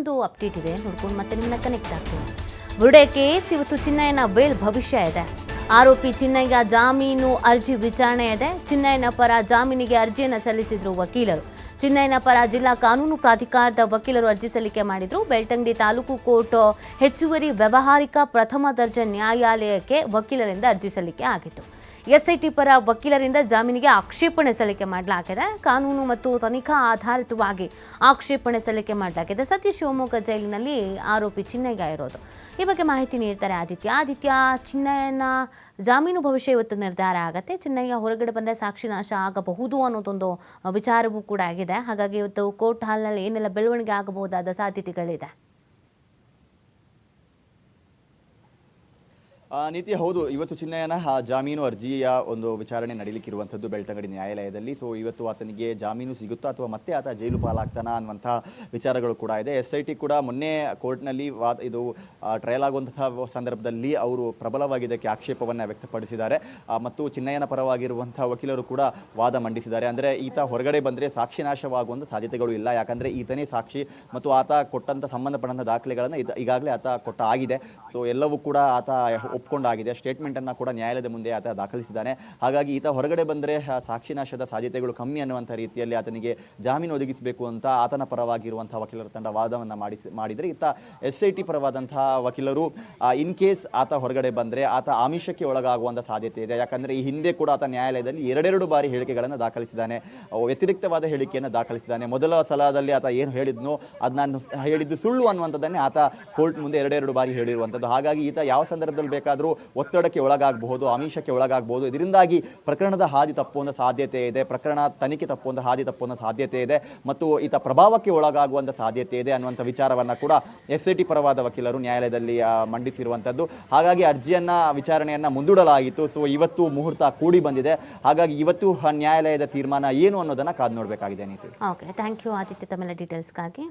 ಒಂದು ಅಪ್ಡೇಟ್ ಇದೆ. ನೋಡ್ಕೊಂಡು ಮತ್ತೆ ನಿಮ್ಮನ್ನ ಕನೆಕ್ಟ್ ಆಗ್ತೀನಿ. ಬುರುಡೆ ಕೇಸ್, ಇವತ್ತು ಚಿನ್ನಯ್ಯನ ಬೇಲ್ ಭವಿಷ್ಯ ಇದೆ. ಆರೋಪಿ ಚಿನ್ನಯ್ಯ ಜಾಮೀನು ಅರ್ಜಿ ವಿಚಾರಣೆ ಇದೆ. ಚಿನ್ನಯ್ಯನ ಪರ ಜಾಮೀನಿಗೆ ಅರ್ಜಿಯನ್ನು ಸಲ್ಲಿಸಿದ್ರು ವಕೀಲರು. ಚಿನ್ನಯ್ಯನ ಪರ ಜಿಲ್ಲಾ ಕಾನೂನು ಪ್ರಾಧಿಕಾರದ ವಕೀಲರು ಅರ್ಜಿ ಸಲ್ಲಿಕೆ ಮಾಡಿದ್ರು. ಬೆಳ್ತಂಗಡಿ ತಾಲೂಕು ಕೋರ್ಟ್ ಹೆಚ್ಚುವರಿ ವ್ಯವಹಾರಿಕ ಪ್ರಥಮ ದರ್ಜೆ ನ್ಯಾಯಾಲಯಕ್ಕೆ ವಕೀಲರಿಂದ ಅರ್ಜಿ ಸಲ್ಲಿಕೆ ಆಗಿತ್ತು. ಎಸ್ಐಟಿ ಪರ ವಕೀಲರಿಂದ ಜಾಮೀನಿಗೆ ಆಕ್ಷೇಪಣೆ ಸಲ್ಲಿಕೆ ಮಾಡಲಾಗಿದೆ. ಕಾನೂನು ಮತ್ತು ತನಿಖಾ ಆಧಾರಿತವಾಗಿ ಆಕ್ಷೇಪಣೆ ಸಲ್ಲಿಕೆ ಮಾಡಲಾಗಿದೆ. ಸದ್ಯ ಶಿವಮೊಗ್ಗ ಜೈಲಿನಲ್ಲಿ ಆರೋಪಿ ಚಿನ್ನಯ್ಯ ಇರೋದು. ಈ ಬಗ್ಗೆ ಮಾಹಿತಿ ನೀಡ್ತಾರೆ ಆದಿತ್ಯ. ಆದಿತ್ಯ, ಚಿನ್ನಯ್ಯನ ಜಾಮೀನು ಭವಿಷ್ಯ ಇವತ್ತು ನಿರ್ಧಾರ ಆಗುತ್ತೆ. ಚಿನ್ನಯ್ಯ ಹೊರಗಡೆ ಬಂದರೆ ಸಾಕ್ಷಿ ನಾಶ ಆಗಬಹುದು ಅನ್ನೋದೊಂದು ವಿಚಾರವೂ ಕೂಡ ಆಗಿದೆ. ಹಾಗಾಗಿ ಇವತ್ತು ಕೋರ್ಟ್ ಹಾಲ್ನಲ್ಲಿ ಏನೆಲ್ಲ ಬೆಳವಣಿಗೆ ಆಗಬಹುದಾದ ಸಾಧ್ಯತೆಗಳಿದೆ? ನೀತಿ ಹೌದು. ಇವತ್ತು ಚಿನ್ನಯ್ಯನ ಜಾಮೀನು ಅರ್ಜಿಯ ಒಂದು ವಿಚಾರಣೆ ನಡೀಲಿಕ್ಕಿರುವಂಥದ್ದು ಬೆಳ್ತಂಗಡಿ ನ್ಯಾಯಾಲಯದಲ್ಲಿ. ಸೊ ಇವತ್ತು ಆತನಿಗೆ ಜಾಮೀನು ಸಿಗುತ್ತಾ ಅಥವಾ ಮತ್ತೆ ಆತ ಜೈಲು ಪಾಲಾಗ್ತಾನ ಅನ್ನುವಂಥ ವಿಚಾರಗಳು ಕೂಡ ಇದೆ. ಎಸ್ ಐ ಟಿ ಕೂಡ ಮೊನ್ನೆ ಕೋರ್ಟ್ನಲ್ಲಿ ವಾದ, ಇದು ಟ್ರಯಲ್ ಆಗುವಂತಹ ಸಂದರ್ಭದಲ್ಲಿ ಅವರು ಪ್ರಬಲವಾಗಿ ಇದಕ್ಕೆ ಆಕ್ಷೇಪವನ್ನು ವ್ಯಕ್ತಪಡಿಸಿದ್ದಾರೆ. ಮತ್ತು ಚಿನ್ನಯ್ಯನ ಪರವಾಗಿರುವಂಥ ವಕೀಲರು ಕೂಡ ವಾದ ಮಂಡಿಸಿದ್ದಾರೆ. ಅಂದರೆ ಈತ ಹೊರಗಡೆ ಬಂದರೆ ಸಾಕ್ಷಿ ನಾಶವಾಗುವಂಥ ಸಾಧ್ಯತೆಗಳು ಇಲ್ಲ. ಯಾಕಂದರೆ ಈತನೇ ಸಾಕ್ಷಿ ಮತ್ತು ಆತ ಕೊಟ್ಟಂಥ ಸಂಬಂಧಪಟ್ಟಂಥ ದಾಖಲೆಗಳನ್ನು ಈಗಾಗಲೇ ಆತ ಕೊಟ್ಟ ಆಗಿದೆ. ಸೊ ಎಲ್ಲವೂ ಕೂಡ ಆತ ಒಪ್ಕೊಂಡಾಗಿದೆ. ಸ್ಟೇಟ್ಮೆಂಟನ್ನು ಕೂಡ ನ್ಯಾಯಾಲಯದ ಮುಂದೆ ಆತ ದಾಖಲಿಸಿದ್ದಾನೆ. ಹಾಗಾಗಿ ಈತ ಹೊರಗಡೆ ಬಂದರೆ ಸಾಕ್ಷಿನಾಶದ ಸಾಕ್ಷಿ ನಾಶದ ಸಾಧ್ಯತೆಗಳು ಕಮ್ಮಿ ಅನ್ನುವಂಥ ರೀತಿಯಲ್ಲಿ ಆತನಿಗೆ ಜಾಮೀನು ಒದಗಿಸಬೇಕು ಅಂತ ಆತನ ಪರವಾಗಿರುವಂಥ ವಕೀಲರ ತಂಡ ವಾದವನ್ನು ಮಾಡಿಸಿ, ಮಾಡಿದರೆ ಈತ ಎಸ್ ಐ ಟಿ ಪರವಾದಂತಹ ವಕೀಲರು ಇನ್ ಕೇಸ್ ಆತ ಹೊರಗಡೆ ಬಂದರೆ ಆತ ಆಮಿಷಕ್ಕೆ ಒಳಗಾಗುವಂಥ ಸಾಧ್ಯತೆ ಇದೆ. ಯಾಕಂದರೆ ಈ ಹಿಂದೆ ಕೂಡ ಆತ ನ್ಯಾಯಾಲಯದಲ್ಲಿ ಎರಡೆರಡು ಬಾರಿ ಹೇಳಿಕೆಗಳನ್ನು ದಾಖಲಿಸಿದ್ದಾನೆ. ವ್ಯತಿರಿಕ್ತವಾದ ಹೇಳಿಕೆಯನ್ನು ದಾಖಲಿಸಿದ್ದಾನೆ. ಮೊದಲ ಸಲದಲ್ಲಿ ಆತ ಏನು ಹೇಳಿದ್ನೋ ಅದು ನಾನು ಹೇಳಿದ್ದು ಸುಳ್ಳು ಅನ್ನುವಂಥದ್ದನ್ನೇ ಆತ ಕೋರ್ಟ್ ಮುಂದೆ ಎರಡೆರಡು ಬಾರಿ ಹೇಳಿರುವಂಥದ್ದು. ಹಾಗಾಗಿ ಈತ ಯಾವ ಸಂದರ್ಭದಲ್ಲಿ ಬೇಕಾದರೂ ಒತ್ತಡಕ್ಕೆ ಒಳಗಾಗಬಹುದು, ಆಮಿಷಕ್ಕೆ ಒಳಗಾಗಬಹುದು. ಇದರಿಂದಾಗಿ ಪ್ರಕರಣದ ಹಾದಿ ತಪ್ಪುವಂಥ ಸಾಧ್ಯತೆ ಇದೆ, ಪ್ರಕರಣ ತನಿಖೆ ತಪ್ಪುವಂಥ ಹಾದಿ ತಪ್ಪುವಂಥ ಸಾಧ್ಯತೆ ಇದೆ, ಮತ್ತು ಈತ ಪ್ರಭಾವಕ್ಕೆ ಒಳಗಾಗುವಂಥ ಸಾಧ್ಯತೆ ಇದೆ ಅನ್ನುವಂಥ ವಿಚಾರವನ್ನು ಕೂಡ ಎಸ್ ಐ ಟಿ ಪರವಾದ ವಕೀಲರು ನ್ಯಾಯಾಲಯದಲ್ಲಿ ಮಂಡಿಸಿರುವಂಥದ್ದು ಹಾಗಾಗಿ ಅರ್ಜಿಯನ್ನು, ವಿಚಾರಣೆಯನ್ನು ಮುಂದೂಡಲಾಗಿತ್ತು. ಸೊ, ಇವತ್ತು ಮುಹೂರ್ತ ಕೂಡಿ ಬಂದಿದೆ. ಹಾಗಾಗಿ ಇವತ್ತು ನ್ಯಾಯಾಲಯದ ತೀರ್ಮಾನ ಏನು ಅನ್ನೋದನ್ನು ಕಾದು ನೋಡಬೇಕಾಗಿದೆ ನೀತಿ ಓಕೆ ಥ್ಯಾಂಕ್ ಯು ಆದಿತ್ಯ, ತಮ್ಮೆಲ್ಲ ಡೀಟೇಲ್ಸ್ಗಾಗಿ